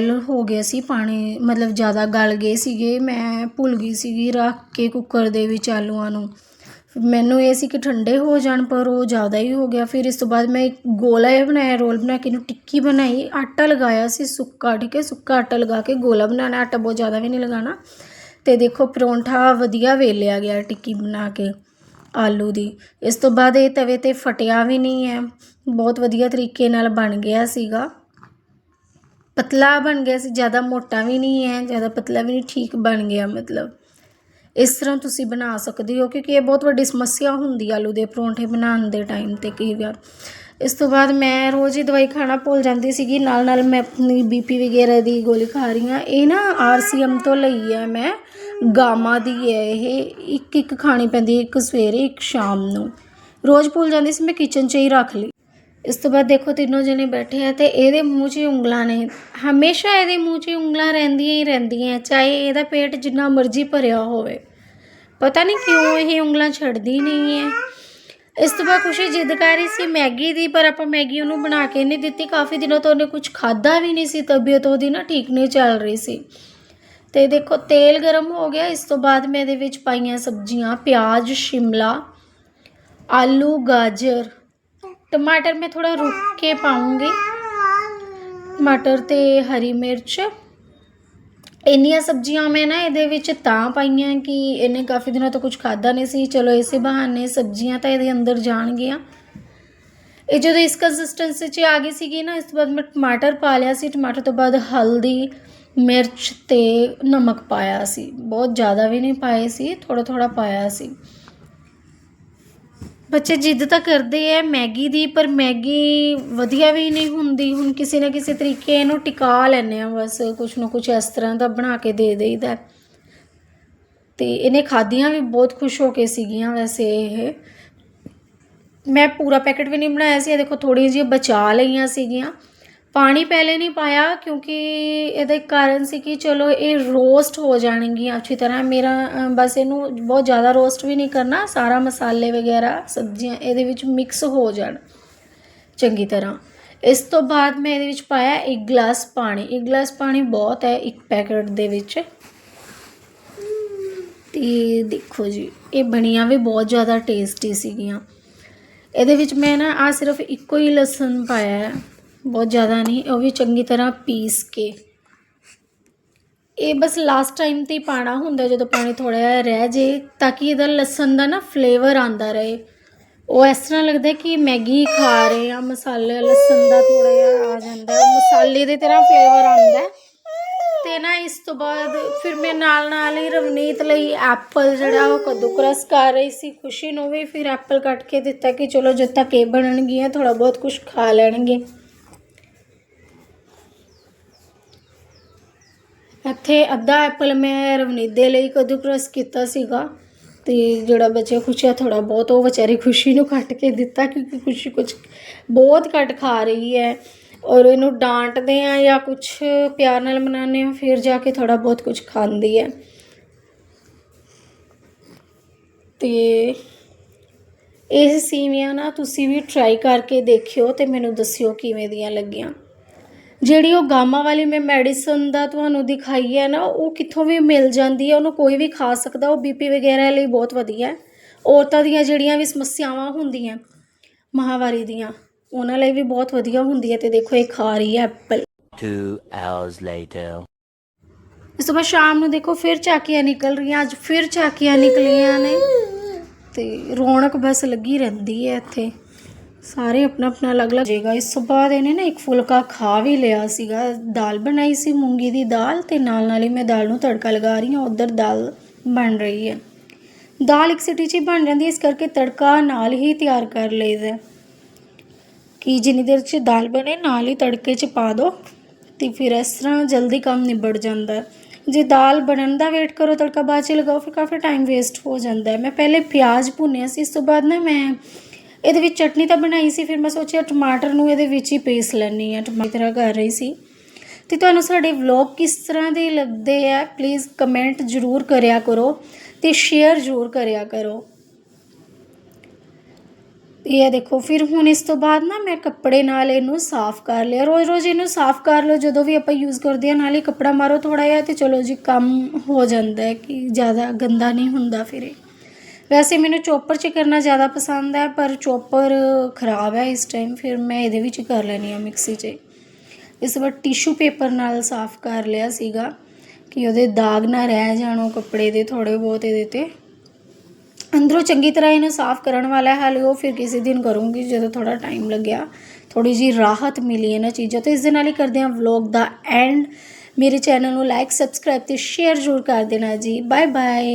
Boil ਹੋ ਗਿਆ ਸੀ ਪਾਣੀ, ਮਤਲਬ ਜ਼ਿਆਦਾ ਗਲ ਗਏ ਸੀਗੇ, ਮੈਂ ਭੁੱਲ ਗਈ ਸੀਗੀ ਰੱਖ ਕੇ ਕੁੱਕਰ ਦੇ ਵਿੱਚ ਆਲੂਆਂ ਨੂੰ। ਮੈਨੂੰ ਇਹ ਸੀ ਕਿ ਠੰਡੇ ਹੋ ਜਾਣ, ਪਰ ਉਹ ਜ਼ਿਆਦਾ ਹੀ ਹੋ ਗਿਆ। ਫਿਰ ਇਸ ਤੋਂ ਬਾਅਦ ਮੈਂ ਇੱਕ ਗੋਲਾ ਜਿਹਾ ਬਣਾਇਆ, ਰੋਲ ਬਣਾ ਕੇ ਇਹਨੂੰ ਟਿੱਕੀ ਬਣਾਈ। ਆਟਾ ਲਗਾਇਆ ਸੀ ਸੁੱਕਾ, ਠੀਕ ਹੈ, ਸੁੱਕਾ ਆਟਾ ਲਗਾ ਕੇ ਗੋਲਾ ਬਣਾਉਣਾ। ਆਟਾ ਬਹੁਤ ਜ਼ਿਆਦਾ ਵੀ ਨਹੀਂ ਲਗਾਉਣਾ। ਤੇ ਦੇਖੋ, ਪਰੌਂਠਾ ਵਧੀਆ ਵੇਲਿਆ ਗਿਆ ਟਿੱਕੀ ਬਣਾ ਕੇ ਆਲੂ ਦੀ। ਇਸ ਤੋਂ ਬਾਅਦ ਇਹ ਤਵੇ ਤੇ ਫਟਿਆ ਵੀ ਨਹੀਂ ਹੈ। ਬਹੁਤ ਵਧੀਆ ਤਰੀਕੇ ਨਾਲ ਬਣ ਗਿਆ ਸੀਗਾ। ਪਤਲਾ ਬਣ ਗਿਆ ਸੀ, ਜ਼ਿਆਦਾ ਮੋਟਾ ਵੀ ਨਹੀਂ ਹੈ, ਜ਼ਿਆਦਾ ਪਤਲਾ ਵੀ ਨਹੀਂ, ਠੀਕ ਬਣ ਗਿਆ ਮਤਲਬ। ਇਸ ਤਰ੍ਹਾਂ ਤੁਸੀਂ ਬਣਾ ਸਕਦੇ ਹੋ, ਕਿਉਂਕਿ ਇਹ ਬਹੁਤ ਵੱਡੀ ਸਮੱਸਿਆ ਹੁੰਦੀ ਆਲੂ ਦੇ ਪਰੌਂਠੇ ਬਣਾਉਣ ਦੇ ਟਾਈਮ ਤੇ, ਕਈ ਵਾਰ। ਇਸ ਤੋਂ ਬਾਅਦ ਮੈਂ ਰੋਜ਼ ਹੀ ਦਵਾਈ ਖਾਣਾ ਭੁੱਲ ਜਾਂਦੀ ਸੀਗੀ ਨਾਲ ਨਾਲ ਮੈਂ ਆਪਣੀ ਬੀਪੀ ਵਗੈਰਾ ਦੀ ਗੋਲੀ ਖਾ ਰਹੀ ਹਾਂ। ਇਹ ਨਾ ਆਰਸੀਐਮ ਤੋਂ ਲਈ ਹੈ ਮੈਂ, ਗਾਮਾ ਦੀ ਹੈ ਇਹ। ਇੱਕ ਇੱਕ ਖਾਣੀ ਪੈਂਦੀ ਇੱਕ ਸਵੇਰੇ, ਇੱਕ ਸ਼ਾਮ ਨੂੰ। ਰੋਜ਼ ਭੁੱਲ ਜਾਂਦੀ ਸੀ, ਮੈਂ ਕਿਚਨ 'ਚ ਹੀ ਰੱਖ ਲਈ। ਇਸ ਤੋਂ ਬਾਅਦ ਦੇਖੋ ਤਿੰਨੋਂ ਜਣੇ ਬੈਠੇ ਆ ਤੇ ਇਹਦੇ ਮੂੰਹ 'ਚ ਉਂਗਲਾਂ ਨੇ। ਹਮੇਸ਼ਾ ਇਹਦੇ ਮੂੰਹ 'ਚ ਉਂਗਲਾਂ ਰਹਿੰਦੀਆਂ ਹੀ ਰਹਿੰਦੀਆਂ, ਚਾਹੇ ਇਹਦਾ ਪੇਟ ਜਿੰਨਾ ਮਰਜ਼ੀ ਭਰਿਆ ਹੋਵੇ। ਪਤਾ ਨਹੀਂ ਕਿਉਂ ਇਹ ਉਂਗਲਾਂ ਛੱਡਦੀ ਨਹੀਂ ਹੈ ਇਸ ਤੋਂ ਬਾਅਦ ਖੁਸ਼ੀ ਜਿੱਦ ਕਰ ਰਹੀ ਸੀ ਮੈਗੀ ਦੀ, ਪਰ ਆਪਾਂ ਮੈਗੀ ਉਹਨੂੰ ਬਣਾ ਕੇ ਨਹੀਂ ਦਿੱਤੀ। ਕਾਫੀ ਦਿਨੋਂ ਤੋਂ ਉਹਨੇ ਕੁਝ ਖਾਦਾ ਵੀ ਨਹੀਂ ਸੀ, ਤਬੀਅਤ ਉਹਦੀ ਨਾ ਠੀਕ ਨਹੀਂ ਚੱਲ ਰਹੀ ਸੀ। ਤੇ ਦੇਖੋ ਤੇਲ ਗਰਮ ਹੋ ਗਿਆ, ਇਸ ਤੋਂ ਬਾਅਦ ਮੈਂ ਇਹਦੇ ਵਿੱਚ ਪਾਈਆਂ ਸਬਜ਼ੀਆਂ, ਪਿਆਜ਼, ਸ਼ਿਮਲਾ, ਆਲੂ, ਗਾਜਰ। ਟਮਾਟਰ ਮੈਂ ਥੋੜਾ ਰੁਕ ਕੇ ਪਾਉਂਗੀ ਟਮਾਟਰ ਤੇ ਹਰੀ ਮਿਰਚ ਇੰਨੀਆਂ ਸਬਜ਼ੀਆਂ ਮੈਂ ਨਾ ਇਹਦੇ ਵਿੱਚ ਤਾਂ ਪਾਈਆਂ ਕਿ ਇਹਨੇ ਕਾਫੀ ਦਿਨਾਂ ਤੋਂ ਕੁਝ ਖਾਦਾ ਨਹੀਂ ਸੀ ਚਲੋ ਇਸੇ ਬਹਾਨੇ ਸਬਜ਼ੀਆਂ ਤਾਂ ਇਹਦੇ ਅੰਦਰ ਜਾਣਗੀਆਂ ਇਹ ਜਦੋਂ ਇਸ ਕੰਸਿਸਟੈਂਸੀ 'ਚ ਆ ਗਈ ਸੀਗੀ ਨਾ ਇਸ ਤੋਂ ਬਾਅਦ ਮੈਂ ਟਮਾਟਰ ਪਾ ਲਿਆ ਸੀ ਟਮਾਟਰ ਤੋਂ ਬਾਅਦ ਹਲਦੀ ਮਿਰਚ ਤੇ ਨਮਕ ਪਾਇਆ ਸੀ ਬਹੁਤ ਜ਼ਿਆਦਾ ਵੀ ਨਹੀਂ ਪਾਏ ਸੀ ਥੋੜਾ ਥੋੜਾ ਪਾਇਆ ਸੀ ਬੱਚੇ ਜਿੱਦ ਤਾਂ ਕਰਦੇ ਹੈ ਮੈਗੀ ਦੀ, ਪਰ ਮੈਗੀ ਵਧੀਆ ਵੀ ਨਹੀਂ ਹੁੰਦੀ। ਹੁਣ ਕਿਸੇ ਨਾ ਕਿਸੇ ਤਰੀਕੇ ਇਹਨੂੰ ਟਿਕਾ ਲੈਂਦੇ ਹਾਂ ਬਸ, ਕੁਛ ਨਾ ਕੁਛ ਇਸ ਤਰ੍ਹਾਂ ਦਾ ਬਣਾ ਕੇ ਦੇ ਦੇਈਦਾ। ਅਤੇ ਇਹਨੇ ਖਾਧੀਆਂ ਵੀ ਬਹੁਤ ਖੁਸ਼ ਹੋ ਕੇ ਸੀਗੀਆਂ ਵੈਸੇ ਇਹ। ਮੈਂ ਪੂਰਾ ਪੈਕੇਟ ਵੀ ਨਹੀਂ ਬਣਾਇਆ ਸੀ, ਇਹ ਦੇਖੋ ਥੋੜ੍ਹੀਆਂ ਜਿਹੀਆਂ ਬਚਾ ਲਈਆਂ ਸੀਗੀਆਂ। ਪਾਣੀ ਪਹਿਲੇ ਨਹੀਂ ਪਾਇਆ ਕਿਉਂਕਿ ਇਹਦੇ ਕਾਰਨ ਸੀ ਕਿ ਚਲੋ ਇਹ ਰੋਸਟ ਹੋ ਜਾਣਗੀਆਂ ਅੱਛੀ ਤਰ੍ਹਾਂ। ਮੇਰਾ ਬਸ ਇਹਨੂੰ ਬਹੁਤ ਜ਼ਿਆਦਾ ਰੋਸਟ ਵੀ ਨਹੀਂ ਕਰਨਾ, ਸਾਰਾ ਮਸਾਲੇ ਵਗੈਰਾ, ਸਬਜ਼ੀਆਂ ਇਹਦੇ ਵਿੱਚ ਮਿਕਸ ਹੋ ਜਾਣ। ਚੰਗੀ ਤਰ੍ਹਾਂ। ਇਸ ਤੋਂ ਬਾਅਦ ਮੈਂ ਇਹਦੇ ਵਿੱਚ ਪਾਇਆ ਇੱਕ ਗਲਾਸ ਪਾਣੀ। ਇੱਕ ਗਲਾਸ ਪਾਣੀ ਬਹੁਤ ਹੈ ਇੱਕ ਪੈਕੇਟ ਦੇ ਵਿੱਚ। ਤੇ ਦੇਖੋ ਜੀ, ਇਹ ਬਣੀਆਂ ਵੀ ਬਹੁਤ ਜ਼ਿਆਦਾ ਟੇਸਟੀ ਸੀਗੀਆਂ। ਇਹਦੇ ਵਿੱਚ ਮੈਂ ਨਾ ਆ ਸਿਰਫ ਇੱਕੋ ਹੀ ਲਸਣ ਪਾਇਆ ਹੈ। ਬਹੁਤ ਜ਼ਿਆਦਾ ਨਹੀਂ ਉਹ ਵੀ ਚੰਗੀ ਤਰ੍ਹਾਂ ਪੀਸ ਕੇ। ਇਹ ਬਸ ਲਾਸਟ ਟਾਈਮ ਤੇ ਹੀ ਪਾਣਾ ਹੁੰਦਾ, ਜਦੋਂ ਪਾਣੀ ਥੋੜਾ ਜਿਹਾ ਰਹਿ ਜੇ, ਤਾਂ ਕਿ ਇਹਦਾ ਲਸਣ ਦਾ ਨਾ ਫਲੇਵਰ ਆਂਦਾ ਰਹੇ। ਉਹ ਇਸ ਤਰ੍ਹਾਂ ਲੱਗਦਾ ਕਿ ਮੈਗੀ ਖਾ ਰਹੇ ਆ ਮਸਾਲੇ, ਲਸਣ ਦਾ ਥੋੜਾ ਜਿਹਾ ਆ ਜਾਂਦਾ ਮਸਾਲੇ ਦੀ ਤਰ੍ਹਾਂ ਫਲੇਵਰ ਆਉਂਦਾ ਹੈ। ਤੇ ਨਾ ਇਸ ਤੋਂ ਬਾਅਦ ਫਿਰ ਮੈਂ ਨਾਲ ਨਾਲ ਹੀ ਰਵਨੀਤ ਲਈ ਐਪਲ ਜਿਹੜਾ ਉਹ ਕੱਦੂਕਰਸ ਕਰ ਰਹੀ ਸੀ, ਖੁਸ਼ੀ ਨੂੰ ਵੀ ਫਿਰ ਐਪਲ ਕੱਟ ਕੇ ਦਿੱਤਾ ਕਿ ਚਲੋ ਜਦ ਤੱਕ ਇਹ ਬਣਨਗੀਆਂ ਥੋੜਾ ਬਹੁਤ ਕੁਝ ਖਾ ਲੈਣਗੇ। ਇੱਥੇ ਅੱਧਾ ਐਪਲ ਮੈਂ ਰਵਨੀਤ ਦੇ ਲਈ ਕੱਦੂਕਰਸ ਕੀਤਾ ਸੀਗਾ ਤੇ ਜਿਹੜਾ ਬਚਿਆ ਖੁਸ਼ੀਆ ਥੋੜਾ ਬਹੁਤ, ਉਹ ਵਿਚਾਰੀ ਖੁਸ਼ੀ ਨੂੰ ਕੱਟ ਕੇ ਦਿੱਤਾ ਕਿਉਂਕਿ ਖੁਸ਼ੀ ਕੁਝ ਬਹੁਤ ਘੱਟ ਖਾ ਰਹੀ ਹੈ। ਔਰ ਇਹਨੂੰ ਡਾਂਟਦੇ ਆ ਜਾਂ ਕੁਝ ਪਿਆਰ ਨਾਲ ਮਨਾਉਂਦੇ ਆ, ਫਿਰ ਜਾ ਕੇ ਥੋੜਾ ਬਹੁਤ ਕੁਝ ਖਾਂਦੀ ਹੈ। ਤੇ ਇਹ ਸੀਵੀਆਂ ਨਾ ਤੁਸੀਂ ਵੀ ਟਰਾਈ ਕਰਕੇ ਦੇਖਿਓ ਤੇ ਮੈਨੂੰ ਦੱਸਿਓ ਕਿਵੇਂ ਦੀਆਂ ਲੱਗੀਆਂ। ਜਿਹੜੀ ਉਹ ਗਾਮਾ ਵਾਲੀ ਮੈਂ ਮੈਡੀਸਨ ਦਾ ਤੁਹਾਨੂੰ ਦਿਖਾਈ ਹੈ ਨਾ ਉਹ ਕਿੱਥੋਂ ਵੀ ਮਿਲ ਜਾਂਦੀ ਹੈ ਉਹਨੂੰ ਕੋਈ ਵੀ ਖਾ ਸਕਦਾ ਉਹ ਬੀਪੀ ਵਗੈਰਾ ਲਈ ਬਹੁਤ ਵਧੀਆ ਹੈ। ਔਰਤਾਂ ਦੀਆਂ ਜਿਹੜੀਆਂ ਵੀ ਸਮੱਸਿਆਵਾਂ ਹੁੰਦੀਆਂ ਮਹਾਵਾਰੀ ਦੀਆਂ ਉਹਨਾਂ ਲਈ ਵੀ ਬਹੁਤ ਵਧੀਆ ਹੁੰਦੀ ਹੈ ਤੇ ਦੇਖੋ ਇਹ ਖਾ ਰਹੀ ਹੈ ਐਪਲ Two hours later. ਇਸ ਤੋਂ ਬਾਅਦ ਸ਼ਾਮ ਨੂੰ ਦੇਖੋ ਫਿਰ ਝਾਕੀਆਂ ਨਿਕਲ ਰਹੀਆਂ ਅੱਜ ਫਿਰ ਝਾਕੀਆਂ ਨਿਕਲੀਆਂ ਨੇ ਤੇ ਰੌਣਕ ਬਸ ਲੱਗੀ ਰਹਿੰਦੀ ਹੈ ਇੱਥੇ। ਸਾਰੇ ਆਪਣਾ ਆਪਣਾ ਅਲੱਗ-ਅਲੱਗ ਜੇਗਾ ਇਸ ਤੋਂ ਬਾਅਦ ਇਹਨੇ ਨਾ ਇੱਕ ਫੁਲਕਾ ਖਾ ਵੀ ਲਿਆ ਸੀਗਾ। ਦਾਲ ਬਣਾਈ ਸੀ ਮੂੰਗੀ ਦੀ ਦਾਲ ਤੇ ਨਾਲ ਨਾਲ ਹੀ ਮੈਂ ਦਾਲ ਨੂੰ ਤੜਕਾ ਲਗਾ ਰਹੀ ਹਾਂ। ਉਧਰ ਦਾਲ ਬਣ ਰਹੀ ਹੈ। ਦਾਲ ਇੱਕ ਸਿਟੀ 'ਚ ਹੀ ਬਣ ਜਾਂਦੀ ਹੈ, ਇਸ ਕਰਕੇ ਤੜਕਾ ਨਾਲ ਹੀ ਤਿਆਰ ਕਰ ਲਈਦਾ ਕਿ ਜਿੰਨੀ ਦੇਰ 'ਚ ਦਾਲ ਬਣੇ, ਨਾਲ ਹੀ ਤੜਕੇ 'ਚ ਪਾ ਦਿਓ ਤੇ ਫਿਰ ਇਸ ਤਰ੍ਹਾਂ ਜਲਦੀ ਕੰਮ ਨਿਬੜ ਜਾਂਦਾ ਜੇ ਦਾਲ ਬਣਨ ਦਾ ਵੇਟ ਕਰੋ, ਤੜਕਾ ਬਾਅਦ 'ਚ ਲਗਾਓ, ਫਿਰ ਕਾਫੀ ਟਾਈਮ ਵੇਸਟ ਹੋ ਜਾਂਦਾ ਹੈ। ਮੈਂ ਪਹਿਲੇ ਪਿਆਜ਼ ਭੁੰਨਿਆ ਸੀ, ਇਸ ਤੋਂ ਬਾਅਦ ਨਾ ਮੈਂ ਇਹਦੇ ਵਿੱਚ ਚਟਨੀ ਤਾਂ ਬਣਾਈ ਸੀ, ਫਿਰ ਮੈਂ ਸੋਚਿਆ ਟਮਾਟਰ ਨੂੰ ਇਹਦੇ ਵਿੱਚ ਹੀ ਪੇਸ ਲੈਣੀ ਆ ਟਮਾਟਰ ਤਰ੍ਹਾਂ ਕਰ ਰਹੀ ਸੀ। ਤੇ ਤੁਹਾਨੂੰ ਸਾਡੇ ਵਲੌਗ ਕਿਸ ਤਰ੍ਹਾਂ ਦੇ ਲੱਗਦੇ ਆ ਪਲੀਜ਼ ਕਮੈਂਟ ਜ਼ਰੂਰ ਕਰਿਆ ਕਰੋ ਤੇ ਸ਼ੇਅਰ ਜ਼ਰੂਰ ਕਰਿਆ ਕਰੋ। ਇਹ ਦੇਖੋ, ਫਿਰ ਹੁਣ ਇਸ ਤੋਂ ਬਾਅਦ ਨਾ ਮੈਂ ਕੱਪੜੇ ਨਾਲ ਇਹਨੂੰ ਸਾਫ਼ ਕਰ ਲਿਆ। ਰੋਜ਼ ਰੋਜ਼ ਇਹਨੂੰ ਸਾਫ਼ ਕਰ ਲਓ, ਜਦੋਂ ਵੀ ਆਪਾਂ ਯੂਜ਼ ਕਰਦੇ ਹਾਂ, ਨਾਲ ਹੀ ਕੱਪੜਾ ਮਾਰੋ ਥੋੜਾ ਜਿਹਾ ਤੇ ਚਲੋ ਜੀ, ਕੰਮ ਹੋ ਜਾਂਦਾ ਹੈ ਕਿ ਜ਼ਿਆਦਾ ਗੰਦਾ ਨਹੀਂ ਹੁੰਦਾ ਫਿਰ ਇਹ। ਵੈਸੇ ਮੈਨੂੰ ਚੋਪਰ 'ਚ ਕਰਨਾ ਜ਼ਿਆਦਾ ਪਸੰਦ ਹੈ, ਪਰ ਚੋਪਰ ਖਰਾਬ ਹੈ ਇਸ ਟਾਈਮ ਫਿਰ ਮੈਂ ਇਹਦੇ ਵਿੱਚ ਕਰ ਲੈਣੀ ਆ ਮਿਕਸੀ 'ਚ। ਇਸ ਵਾਰ ਟਿਸ਼ੂ ਪੇਪਰ ਨਾਲ ਸਾਫ਼ ਕਰ ਲਿਆ ਸੀਗਾ ਕਿ ਉਹਦੇ ਦਾਗ ਨਾ ਰਹਿ ਜਾਣ ਉਹ ਕੱਪੜੇ ਦੇ ਥੋੜੇ ਬਹੁਤ ਇਹਦੇ ਤੇ। ਅੰਦਰੋਂ ਚੰਗੀ ਤਰ੍ਹਾਂ ਇਹਨੂੰ ਸਾਫ਼ ਕਰਨ ਵਾਲਾ ਹੈ, ਹਾਲੇ ਉਹ ਫਿਰ ਕਿਸੇ ਦਿਨ ਕਰੂੰਗੀ ਜਦੋਂ ਥੋੜਾ ਟਾਈਮ ਲੱਗਿਆ। ਥੋੜੀ ਜੀ ਰਾਹਤ ਮਿਲੀ ਇਹਨਾਂ ਚੀਜ਼ਾਂ ਤੋਂ। ਇਸ ਦੇ ਨਾਲ ਹੀ ਕਰਦੇ ਹਾਂ ਵਲੌਗ ਦਾ ਐਂਡ ਮੇਰੇ ਚੈਨਲ ਨੂੰ ਲਾਈਕ ਸਬਸਕ੍ਰਾਈਬ ਤੇ ਸ਼ੇਅਰ ਜ਼ਰੂਰ ਕਰ ਦੇਣਾ ਜੀ। Bye bye